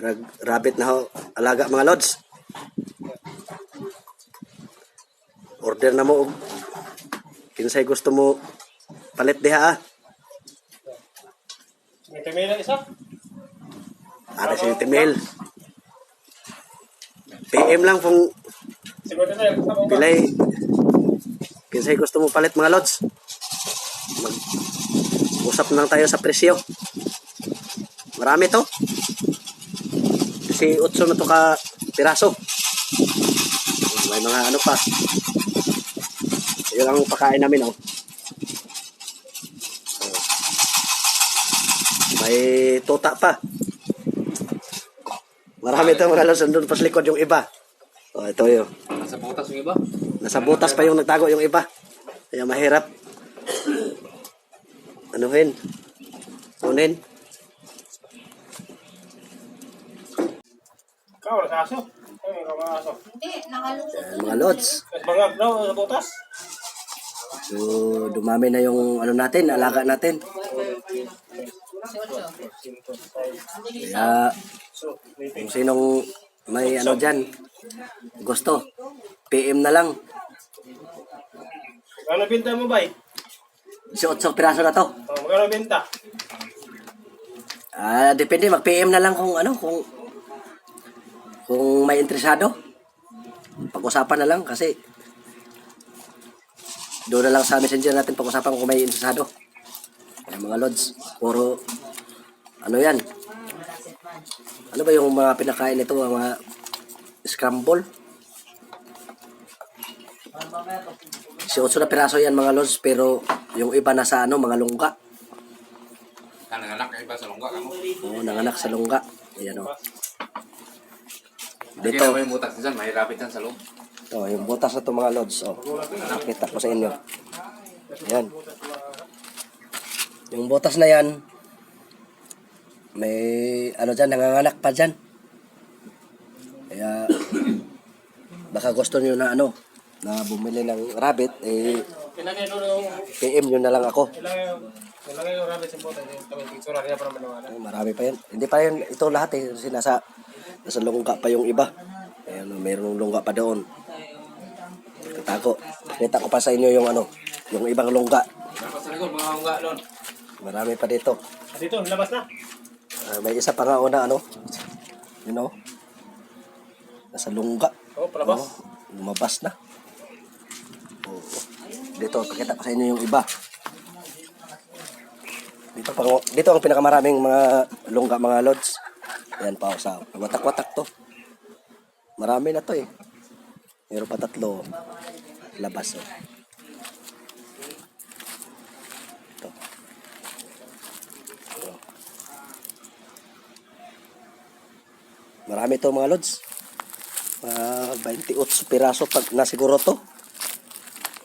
Rag, rabbit na ho, alaga mga lods. Order na mo kinsay gusto mo palit diha ah. May kamila isa? Ara si Timel. PM lang kung pilay kinsay gusto mo palit mga lods. Mag usap lang tayo sa presyo. Marami to. Kasi 8 na to ka piraso. May mga ano pa. Yun ang pakain namin. Oh. May tuta pa. Marami to mga lods. Andun pa sa likod yung iba. Oh, ito yun. Nasa butas yung iba. Nasa butas pa yung nagtago yung iba. Kaya mahirap. Anuhin? Kunin? Ikaw, nasa aso. Ay, mga aso. Hindi, nakalusot. Mga lods. Mga daw sa butas. So, dumami na yung ano natin, alaga natin. Kaya, kung sinong may ano dyan, gusto, PM na lang. Magkano binta mo ba eh? 18 piraso na to. Oh, magkano binta? Ah, depende, mag-PM na lang kung ano, kung kung may interesado. Pag-usapan na lang kasi doon na lang sa messenger natin pag-usapan kung may interesado. Kaya mga lods, puro ano yan? Ano ba yung mga pinakain nito, mga scramble? Si 8 na piraso yan mga lods, pero yung iba nasa ano, mga lungga. Kanang-anak iba sa lungga kamo. Oo, nanganak sa lungga. Ayan o. Dito. Dito, may butas dyan, mahirapit dyan sa loob. oh, yung butas na to mga lods. Oh. Nakita ko sa inyo. Ayan. Yung butas na yan, may ano dyan, nanganganak pa dyan. Kaya, baka gusto nyo na ano, na bumili ng rabbit, eh. PM nyo na lang ako. Ay, marami pa yan. Hindi pa yan, ito lahat eh. Kasi nasa, lungga pa yung iba. Ayan, mayroong lungga pa doon. Katago. Kita ko pa sa inyo yung ano, yung ibang lungga. Marami pa dito. Ah, Dito, labas na. Ah, may isa pa nga una, ano, you know, nasa lungga. Oh, palabas. Oh, lumabas na. Oh. Dito, pakita ko sa inyo yung iba. Dito, pa, dito ang pinakamaraming mga lungga, mga lods. Ayan pa, sa watak-watak to. Marami na to eh. Meron pa tatlo. Labas oh. Marami to mga lods. Mga 28 piraso pag na siguro to.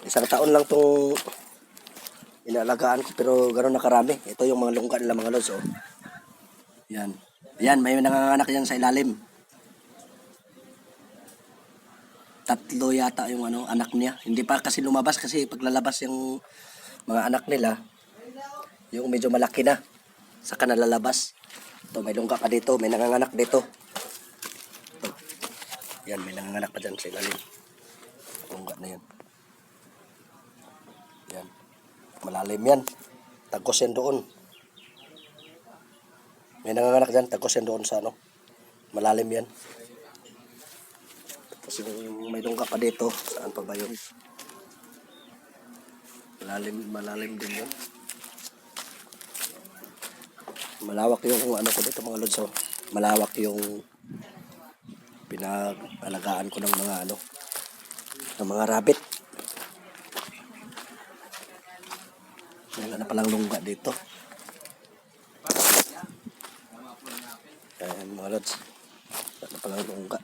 Isang taon lang tong inaalagaan ko pero gano'n na karami. Ito yung mga lungga nila mga lods. Oh. Yan. Yan, may nanganganak yan sa ilalim. Tatlo yata yung ano, anak niya. Hindi pa kasi lumabas kasi paglalabas yung mga anak nila, yung medyo malaki na, saka nalalabas. Ito, may lungga pa dito, may nanganganak dito. Yan, may nanganganak pa dyan sa ilalim. Lungga na yan. Yan. Malalim yan. Tagos yan doon. May nanganganak dyan, tagos yan doon sa ano. Malalim yan. Tapos yung may lungga pa dito, saan pa ba yun? Malalim, malalim din yun. Malawak yung ano ko dito mga lods. oh. Malawak yung pinag-alagaan ko ng mga ano ng mga rabbit. Wala na palang lungga dito. Ayan mga lods. Wala na palang lungga.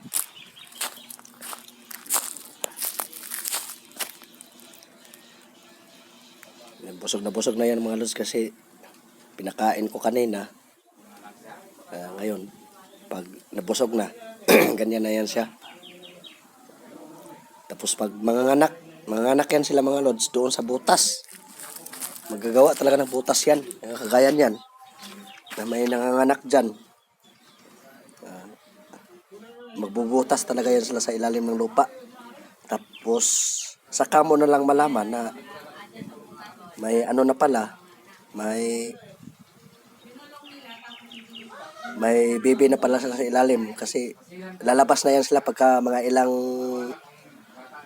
Busog na busog na yan mga lods kasi pinakain ko kanina. Kaya ngayon, Pag nabusog na, ganyan na yan siya. Tapos pag mga anak, mga anak yan sila mga lods doon sa butas. Magagawa talaga ng butas yan. Yung Kagaya yan. Na may nanganganak dyan. Ah, magbubutas talaga yan sila sa ilalim ng lupa. Tapos, saka mo na lang malaman na may ano na pala, may may baby na pala sa ilalim kasi lalabas na yan sila pagka mga ilang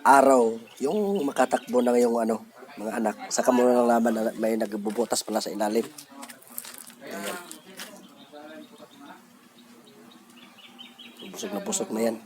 araw. Yung makatakbo na yung ano mga anak. Saka mo lang laman na may nagbubutas pala sa ilalim. Ayan. busog na busog na yan